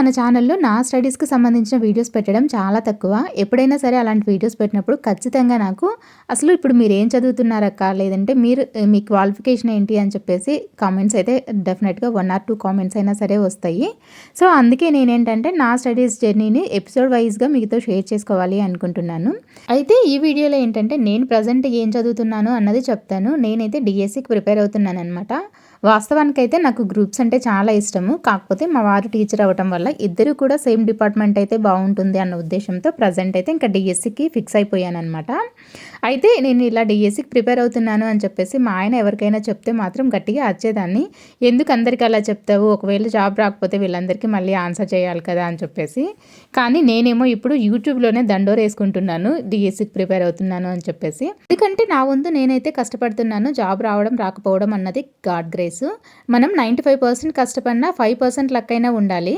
మన ఛానల్లో నా స్టడీస్కి సంబంధించిన వీడియోస్ పెట్టడం చాలా తక్కువ. ఎప్పుడైనా సరే అలాంటి వీడియోస్ పెట్టినప్పుడు ఖచ్చితంగా నాకు అసలు ఇప్పుడు మీరు ఏం చదువుతున్నారక్క లేదంటే మీరు మీ క్వాలిఫికేషన్ ఏంటి అని చెప్పేసి కామెంట్స్ అయితే డెఫినెట్గా వన్ ఆర్ టూ కామెంట్స్ అయినా సరే వస్తాయి. సో అందుకే నేనేంటంటే నా స్టడీస్ జర్నీని ఎపిసోడ్ వైజ్గా మీతో షేర్ చేసుకోవాలి అనుకుంటున్నాను. అయితే ఈ వీడియోలో ఏంటంటే నేను ప్రజెంట్ ఏం చదువుతున్నాను అన్నది చెప్తాను. నేనైతే డిఎస్సికి ప్రిపేర్ అవుతున్నాను అనమాట వాస్తవానికైతే నాకు గ్రూప్స్ అంటే చాలా ఇష్టము. కాకపోతే మా వారు టీచర్ అవ్వటం వల్ల ఇద్దరు కూడా సేమ్ డిపార్ట్మెంట్ అయితే బాగుంటుంది అన్న ఉద్దేశంతో ప్రజెంట్ అయితే ఇంకా డిఎస్సికి ఫిక్స్ అయిపోయాను అనమాట అయితే నేను ఇలా డిఎస్సికి ప్రిపేర్ అవుతున్నాను అని చెప్పేసి మా ఆయన ఎవరికైనా చెప్తే మాత్రం గట్టిగా వచ్చేదాన్ని ఎందుకు అందరికీ అలా చెప్తావు? ఒకవేళ జాబ్ రాకపోతే వీళ్ళందరికీ మళ్ళీ ఆన్సర్ చేయాలి కదా అని చెప్పేసి. కానీ నేనేమో ఇప్పుడు యూట్యూబ్లోనే దండోర్ వేసుకుంటున్నాను డిఎస్సికి ప్రిపేర్ అవుతున్నాను అని చెప్పేసి. ఎందుకంటే నా వంతు నేనైతే కష్టపడుతున్నాను జాబ్ రావడం రాకపోవడం అన్నది గాడ్ గ్రేస్. మనం నైంటీ ఫైవ్ పర్సెంట్ కష్టపడినా ఫైవ్ పర్సెంట్ లక్కైనా ఉండాలి.